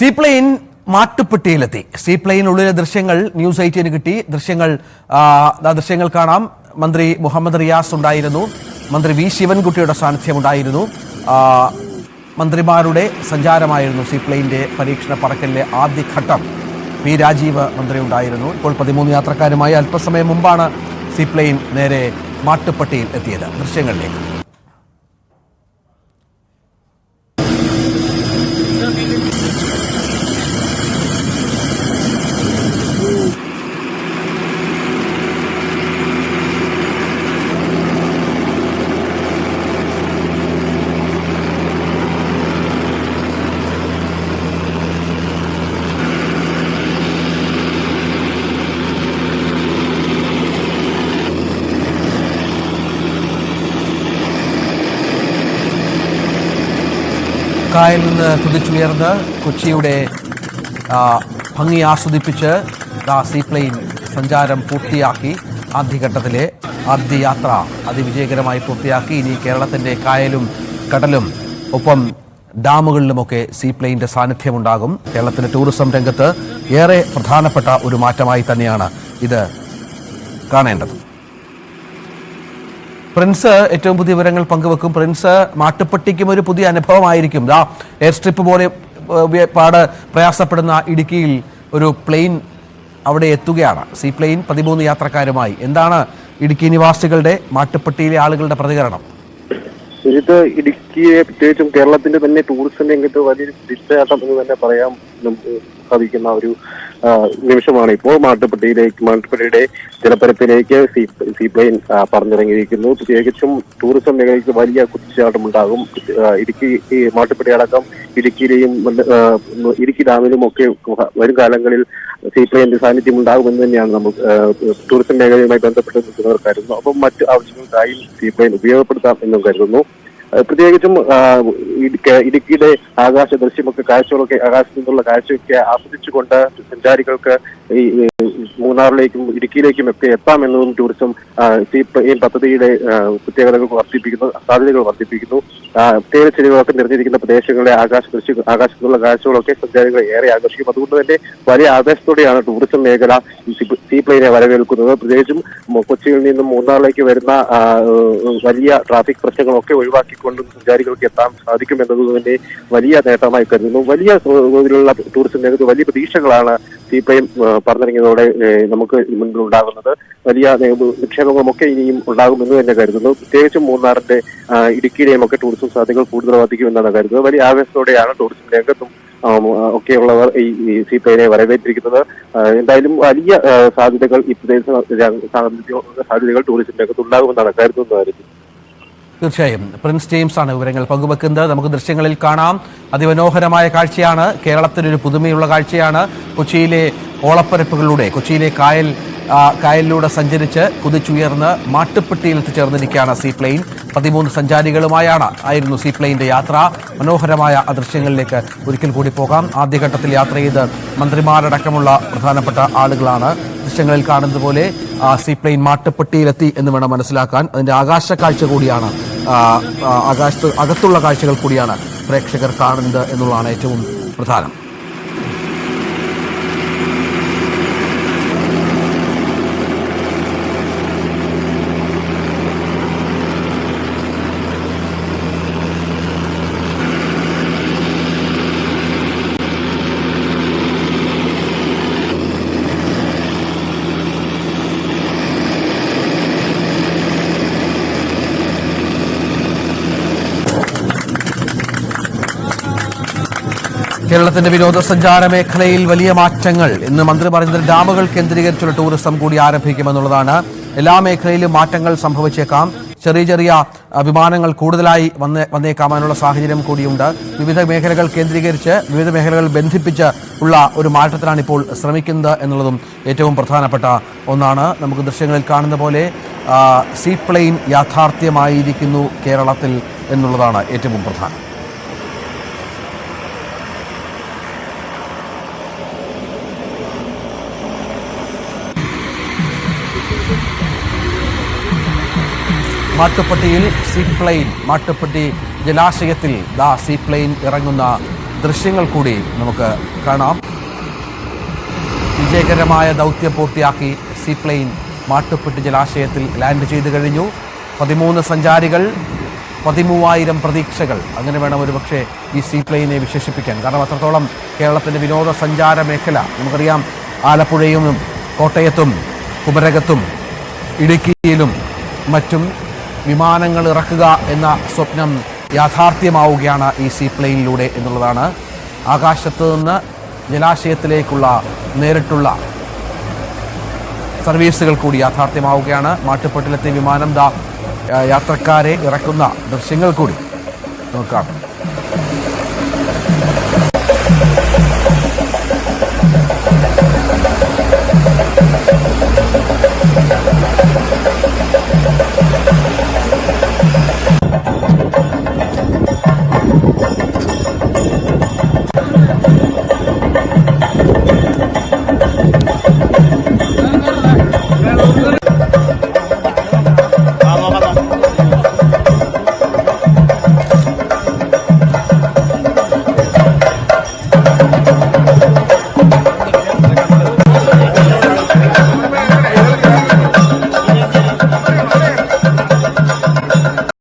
Seaplane മാട്ടുപ്പെട്ടിയിലെത്തി. സീപ്ലെയിനുള്ളിലെ ദൃശ്യങ്ങൾ news eighteen കിട്ടി. ദൃശ്യങ്ങൾ ദൃശ്യങ്ങൾ കാണാം. മന്ത്രി മുഹമ്മദ് റിയാസ് ഉണ്ടായിരുന്നു. മന്ത്രി വി ശിവൻകുട്ടിയുടെ സാന്നിധ്യം ഉണ്ടായിരുന്നു. മന്ത്രിമാരുടെ സഞ്ചാരമായിരുന്നു സീപ്ലെയിന്റെ പരീക്ഷണ പറക്കലിലെ ആദ്യഘട്ടം പി രാജീവ് മന്ത്രി ഉണ്ടായിരുന്നു. ഇപ്പോൾ പതിമൂന്ന് യാത്രക്കാരുമായി അല്പസമയം മുമ്പാണ് സീപ്ലെയിൻ നേരെ മാട്ടുപ്പെട്ടിയിൽ എത്തിയത്. ദൃശ്യങ്ങളിലേക്ക്. കായലിൽ നിന്ന് കുതിച്ചുയർന്ന് കൊച്ചിയുടെ ഭംഗി ആസ്വദിപ്പിച്ച് ആ സീപ്ലെയിൻ സഞ്ചാരം പൂർത്തിയാക്കി ആദ്യഘട്ടത്തിലെ ആദ്യ യാത്ര അതിവിജയകരമായി പൂർത്തിയാക്കി. ഇനി കേരളത്തിന്റെ കായലും കടലും ഒപ്പം ഡാമുകളിലുമൊക്കെ സീപ്ലെയിന്റെ സാന്നിധ്യമുണ്ടാകും. കേരളത്തിന്റെ ടൂറിസം രംഗത്ത് ഏറെ പ്രധാനപ്പെട്ട ഒരു മാറ്റമായി തന്നെയാണ് ഇത് കാണേണ്ടത്. പ്രിൻസ് ഏറ്റവും പുതിയ വിവരങ്ങൾ പങ്കുവെക്കും. പ്രിൻസ് മാട്ടുപ്പെട്ടിക്കും ഒരു പുതിയ അനുഭവമായിരിക്കും. ദാ എയർ സ്ട്രിപ്പ് പോലെ പാട് പ്രയാസപ്പെടുന്ന ഇടുക്കിയിൽ ഒരു പ്ലെയിൻ അവിടെ എത്തുകയാണ്. സീ പ്ലെയിൻ പതിമൂന്ന് യാത്രക്കാരുമായി. എന്താണ് ഇടുക്കി നിവാസികളുടെ മാട്ടുപ്പെട്ടിയിലെ ആളുകളുടെ പ്രതികരണം? ഇത് ഇടുക്കിയെ പ്രത്യേകിച്ചും കേരളത്തിന്റെ തന്നെ ടൂറിസം രംഗത്ത് വലിയൊരു പറയാം എന്ന് തന്നെ പറയാൻ നമുക്ക് സാധിക്കുന്ന ഒരു നിമിഷമാണ് ഇപ്പോൾ മാട്ടുപ്പെട്ടിയിലേക്ക് മാട്ടുപ്പെട്ടിയുടെ ജലപ്പരപ്പിലേക്ക് സീ പ്ലെയിൻ പറഞ്ഞിറങ്ങിയിരിക്കുന്നു. പ്രത്യേകിച്ചും ടൂറിസം മേഖലയ്ക്ക് വലിയ കുതിച്ചാട്ടം ഉണ്ടാകും ആ, ഇടുക്കി ഈ മാട്ടുപ്പെട്ടി അടക്കം ഇടുക്കിയിലെയും ഇടുക്കി ഡാമിലും ഒക്കെ വരും കാലങ്ങളിൽ സീ പ്ലെയിന്റെ സാന്നിധ്യം ഉണ്ടാകുമെന്ന് തന്നെയാണ് നമ്മൾ ടൂറിസം മേഖലയുമായി ബന്ധപ്പെട്ട് നിൽക്കുന്നവർ കരുതുന്നു. അപ്പം മറ്റ് ആവശ്യങ്ങൾക്കായി സീ പ്ലെയിൻ ഉപയോഗപ്പെടുത്താം എന്നും കരുതുന്നു. പ്രത്യേകിച്ചും ആ, ഇടുക്കി- ഇടുക്കിയുടെ ആകാശ ദൃശ്യമൊക്കെ കാഴ്ചകളൊക്കെ ആകാശത്തു നിന്നുള്ള കാഴ്ചയൊക്കെ ആസ്വദിച്ചുകൊണ്ട് സഞ്ചാരികൾക്ക് ഈ മൂന്നാറിലേക്കും ഇടുക്കിയിലേക്കും ഒക്കെ എത്താമെന്നതും ടൂറിസം ഈ പദ്ധതിയുടെ പ്രത്യേകതകൾ വർദ്ധിപ്പിക്കുന്നു സാധ്യതകൾ വർദ്ധിപ്പിക്കുന്നു. പ്രത്യേക ചെലവൊക്കെ നിറഞ്ഞിരിക്കുന്ന പ്രദേശങ്ങളിലെ ആകാശ ദൃശ്യ ആകാശത്തുള്ള കാഴ്ചകളൊക്കെ സഞ്ചാരികളെ ഏറെ ആകർഷിക്കും. അതുകൊണ്ട് തന്നെ വലിയ ആവേശത്തോടെയാണ് ടൂറിസം മേഖല സീ- പ്ലെയിനെ വരവേൽക്കുന്നത്. പ്രത്യേകിച്ചും കൊച്ചിയിൽ നിന്നും മൂന്നാറിലേക്ക് വരുന്ന വലിയ ട്രാഫിക് പ്രശ്നങ്ങളൊക്കെ ഒഴിവാക്കിക്കൊണ്ട് സഞ്ചാരികൾക്ക് എത്താൻ സാധിക്കുമെന്നത് തന്നെ വലിയ നേട്ടമായി കരുതുന്നു. വലിയ തോതിലുള്ള ടൂറിസം രംഗത്ത് വലിയ പ്രതീക്ഷകളാണ് സീ പ്ലെയിൻ ഏഹ്, പറഞ്ഞിറങ്ങിയതോടെ നമുക്ക് മുൻപിൽ ഉണ്ടാകുന്നത് വലിയ നിക്ഷേപങ്ങളുമൊക്കെ ഇനിയും ഉണ്ടാകുമെന്ന് തന്നെ കരുതുന്നു. പ്രത്യേകിച്ചും മൂന്നാറിന്റെ ഇടുക്കിയിലെയും ഒക്കെ ടൂറിസം സാധ്യതകൾ കൂടുതൽ വർദ്ധിക്കുമെന്നാണ് കരുതുന്നത്. വലിയ ആവേശത്തോടെയാണ് ടൂറിസം രംഗത്തും ഒക്കെയുള്ളവർ ഈ സി പി ഐനെ വരവേറ്റിരിക്കുന്നത്. എന്തായാലും വലിയ സാധ്യതകൾ ഈ പ്രദേശ സാധ്യതകൾ ടൂറിസം രംഗത്ത് ഉണ്ടാകുമെന്നാണ് കരുതുന്നതായിരുന്നു തീർച്ചയായും. പ്രിൻസ് ജെയിംസ് ആണ് വിവരങ്ങൾ പങ്കുവെക്കുന്നത്. നമുക്ക് ദൃശ്യങ്ങളിൽ കാണാം. അതിമനോഹരമായ കാഴ്ചയാണ്. കേരളത്തിനൊരു പുതുമയുള്ള കാഴ്ചയാണ് കൊച്ചിയിലെ ഓളപ്പരപ്പുകളിലൂടെ കൊച്ചിയിലെ കായൽ കായലിലൂടെ സഞ്ചരിച്ച് കുതിച്ചുയർന്ന് മാട്ടുപ്പെട്ടിയിൽ എത്തിച്ചേർന്നിരിക്കുകയാണ് സീ പ്ലെയിൻ. പതിമൂന്ന് സഞ്ചാരികളുമായാണ് ആയിരുന്നു സീ പ്ലെയിന്റെ യാത്ര. മനോഹരമായ ദൃശ്യങ്ങളിലേക്ക് ഒരിക്കൽ കൂടി പോകാം. ആദ്യഘട്ടത്തിൽ യാത്ര ചെയ്ത് മന്ത്രിമാരടക്കമുള്ള പ്രധാനപ്പെട്ട ആളുകളാണ് ദൃശ്യങ്ങളിൽ കാണുന്നത് പോലെ സീ പ്ലെയിൻ മാട്ടുപ്പെട്ടിയിലെത്തി എന്ന് വേണം മനസ്സിലാക്കാൻ. അതിന്റെ ആകാശ കാഴ്ച കൂടിയാണ് ആകാശത്ത് അകത്തുള്ള കാഴ്ചകൾ കൂടിയാണ് പ്രേക്ഷകർ കാണുന്നത് എന്നുള്ളതാണ് ഏറ്റവും പ്രധാനം. കേരളത്തിന്റെ വിനോദസഞ്ചാര മേഖലയിൽ വലിയ മാറ്റങ്ങൾ. ഇന്ന് മന്ത്രി പറഞ്ഞത് ഡാമുകൾ കേന്ദ്രീകരിച്ചുള്ള ടൂറിസം കൂടി ആരംഭിക്കുമെന്നുള്ളതാണ്. എല്ലാ മേഖലയിലും മാറ്റങ്ങൾ സംഭവിച്ചേക്കാം. ചെറിയ ചെറിയ വിമാനങ്ങൾ കൂടുതലായി വന്ന് വന്നേക്കാമെന്നുള്ള സാഹചര്യം കൂടിയുണ്ട്. വിവിധ മേഖലകൾ കേന്ദ്രീകരിച്ച് വിവിധ മേഖലകൾ ബന്ധിപ്പിച്ച് ഉള്ള ഒരു മാറ്റത്തിലാണ് ഇപ്പോൾ ശ്രമിക്കുന്നത് എന്നുള്ളതും ഏറ്റവും പ്രധാനപ്പെട്ട ഒന്നാണ്. നമുക്ക് ദൃശ്യങ്ങളിൽ കാണുന്ന പോലെ സീപ്ലെയിൻ യാഥാർത്ഥ്യമായിരിക്കുന്നു കേരളത്തിൽ എന്നുള്ളതാണ് ഏറ്റവും പ്രധാനം. മാട്ടുപ്പെട്ടിയിൽ സീപ്ലെയിൻ മാട്ടുപ്പെട്ടി ജലാശയത്തിൽ ദാ സീപ്ലെയിൻ ഇറങ്ങുന്ന ദൃശ്യങ്ങൾ കൂടി നമുക്ക് കാണാം. വിജയകരമായ ദൗത്യം പൂർത്തിയാക്കി സീപ്ലെയിൻ മാട്ടുപ്പെട്ടി ജലാശയത്തിൽ ലാൻഡ് ചെയ്തു കഴിഞ്ഞു. പതിമൂന്ന് സഞ്ചാരികൾ പതിമൂവായിരം പ്രതീക്ഷകൾ. അങ്ങനെ വേണം ഒരു പക്ഷേ ഈ സീപ്ലെയിനെ വിശേഷിപ്പിക്കാൻ. കാരണം അത്രത്തോളം കേരളത്തിന്റെ വിനോദസഞ്ചാര മേഖല നമുക്കറിയാം ആലപ്പുഴയും കോട്ടയത്തും കുമരകത്തും ഇടുക്കിയിലും മറ്റും വിമാനങ്ങൾ ഇറക്കുക എന്ന സ്വപ്നം യാഥാർത്ഥ്യമാവുകയാണ് ഈ സീപ്ലെയിനിലൂടെ എന്നുള്ളതാണ് ആകാശത്ത് നിന്ന് ജലാശയത്തിലേക്കുള്ള നേരിട്ടുള്ള സർവീസുകൾ കൂടി യാഥാർത്ഥ്യമാവുകയാണ്. മാട്ടുപ്പെട്ടിലെത്തിയ വിമാനം ദാ യാത്രക്കാരെ ഇറക്കുന്ന ദൃശ്യങ്ങൾ കൂടി. നോക്കാം.